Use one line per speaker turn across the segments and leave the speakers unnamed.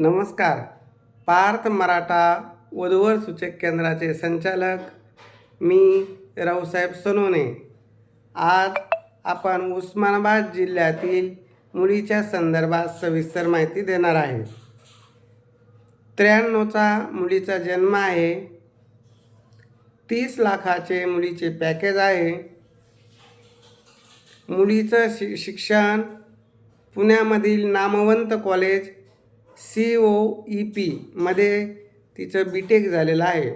नमस्कार. पार्थ मराठा वधूवर सूचक केंद्राचे संचालक मी रावसाहेब सोनवणे. आज आपण उस्मानाबाद जिल्ह्यातील मुलीच्या संदर्भात सविस्तर माहिती देणार आहे. त्र्याण्णवचा मुलीचा जन्म आहे. तीस लाखाचे मुलीचे पॅकेज आहे. मुलीचं शि शिक्षण पुण्यामधील नामवंत कॉलेज सी ओ ई पीमध्ये तिचं बी टेक झालेलं आहे.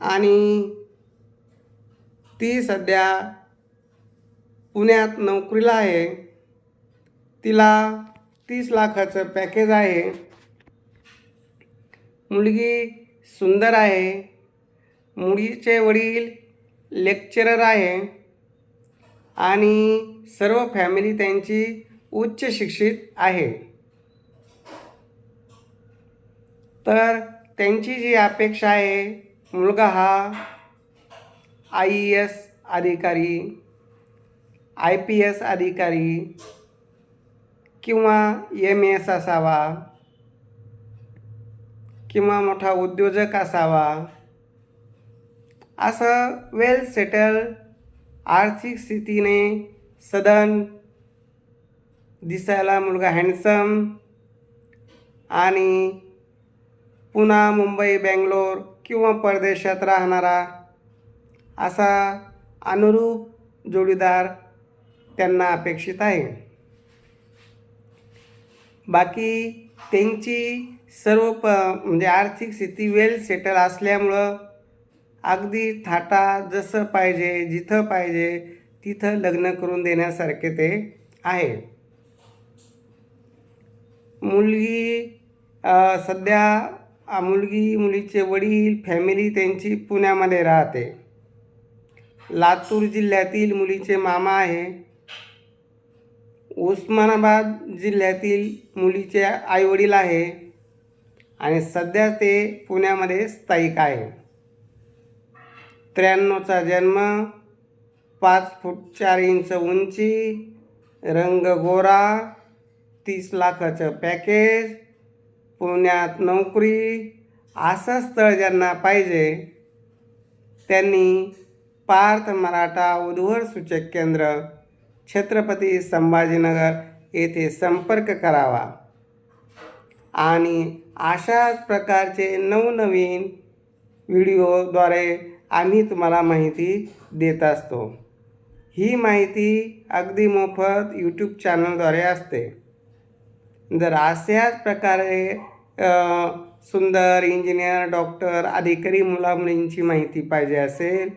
आणि ती सध्या पुण्यात नोकरीला आहे. तिला तीस लाखाचं पॅकेज आहे. मुलगी सुंदर आहे. मुलीचे वडील लेक्चरर आहे. आणि सर्व फॅमिली त्यांची उच्च शिक्षित आहे. तर त्यांची जी अपेक्षा आहे मुलगा हा आय ई एस अधिकारी आय पी एस अधिकारी किंवा एम एस असावा किंवा मोठा उद्योजक असावा असं वेल सेटल आर्थिक स्थितीने सदन दिसायला मुलगा हँडसम आणि पुन्हा मुंबई बेंगलोर किंवा परदेशात राहणारा असा अनुरूप जोडीदार त्यांना अपेक्षित आहे. बाकी त्यांची सर्व प म्हणजे आर्थिक स्थिती वेल सेटल असल्यामुळं अगदी थाटा जसं पाहिजे जिथं पाहिजे तिथं लग्न करून देण्यासारखे ते आहे. मुलगी सध्या मुलगी मुलीचे वडील फॅमिली त्यांची पुण्यामध्ये राहते. लातूर जिल्ह्यातील मुलीचे मामा आहे. उस्मानाबाद जिल्ह्यातील मुलीचे आईवडील आहे. आणि सध्या ते पुण्यामध्ये स्थायिक आहे. त्र्याण्णवचा जन्म पाच फूट चार इंच उंची रंग गोरा तीस लाखाचं पॅकेज पुण्यात नोकरी असं स्थळ ज्यांना पाहिजे त्यांनी पार्थ मराठा उद्वर सूचक केंद्र छत्रपती संभाजीनगर येथे संपर्क करावा. आणि अशाच प्रकारचे नवनवीन व्हिडिओद्वारे आम्ही तुम्हाला माहिती देत असतो. ही माहिती अगदी मोफत यूट्यूब चॅनलद्वारे असते. जर अशाच प्रकारे सुंदर इंजिनियर डॉक्टर अधिकारी मुलामुलींची माहिती पाहिजे असेल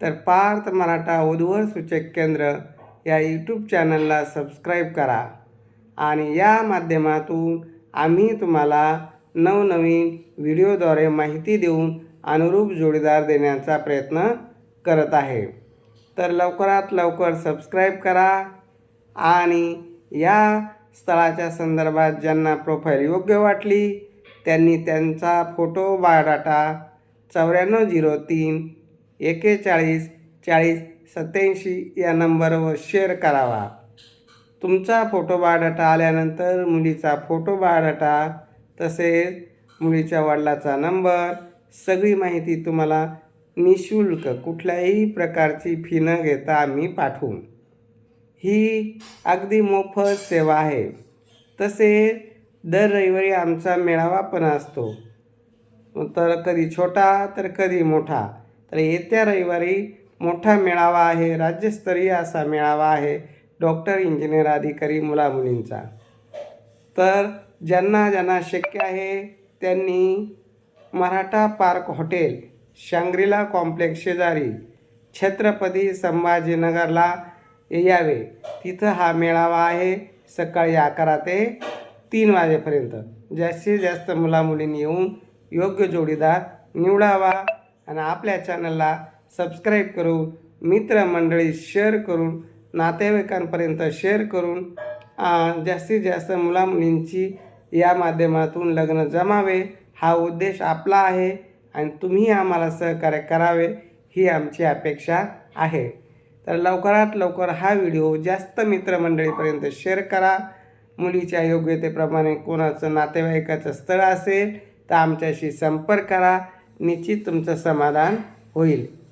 तर पार्थ मराठा उद्वर सूचक केंद्र या यूट्यूब चॅनलला सबस्क्राईब करा. आणि या माध्यमातून आम्ही तुम्हाला नवनवीन व्हिडिओद्वारे माहिती देऊन अनुरूप जोडीदार देण्याचा प्रयत्न करत आहे. तर लवकरात लवकर सबस्क्राईब करा आणि या स्थळाच्या संदर्भात ज्यांना प्रोफाईल योग्य वाटली त्यांनी त्यांचा फोटो बायोडाटा चौऱ्याण्णव झिरो तीन एकेचाळीस चाळीस सत्याऐंशी या नंबरवर शेअर करावा. तुमचा फोटो बायोडाटा आल्यानंतर मुलीचा फोटो बायोडाटा तसेच मुलीच्या वडिलाचा नंबर सगळी माहिती तुम्हाला निशुल्क कुठल्याही प्रकारची फी न घेता आम्ही पाठवू. ही अगदी मोफत सेवा आहे. तसे दर रविवारी आमचा मेळावा पण असतो. तर कधी छोटा तर कधी मोठा. तर येत्या रविवारी मोठा मेळावा आहे. राज्यस्तरीय असा मेळावा आहे. डॉक्टर इंजिनियर अधिकारी मुलामुलींचा. तर ज्यांना ज्यांना शक्य आहे त्यांनी Maratha park hotel Shangri-La complex शेजारी छत्रपती संभाजीनगरला यावे. तिथं हा मेळावा आहे सकाळी अकरा ते तीन वाजेपर्यंत. जास्तीत जास्त मुलामुलींनी येऊन योग्य जोडीदार निवडावा आणि आपल्या चॅनलला सबस्क्राईब करून मित्रमंडळी शेअर करून नातेवाईकांपर्यंत शेअर करून जास्तीत जास्त मुलामुलींची या माध्यमातून लग्न जमावे. हा उद्देश आपला आहे आणि तुम्ही आम्हाला सहकार्य करावे ही आमची अपेक्षा आहे. तर लवकरात लवकर हा व्हिडिओ जास्त मित्रमंडळीपर्यंत शेअर करा. मुलीच्या योग्यतेप्रमाणे कोणाचं नातेवाईकाचं स्थळ असेल तर आमच्याशी संपर्क करा. निश्चित तुमचं समाधान होईल.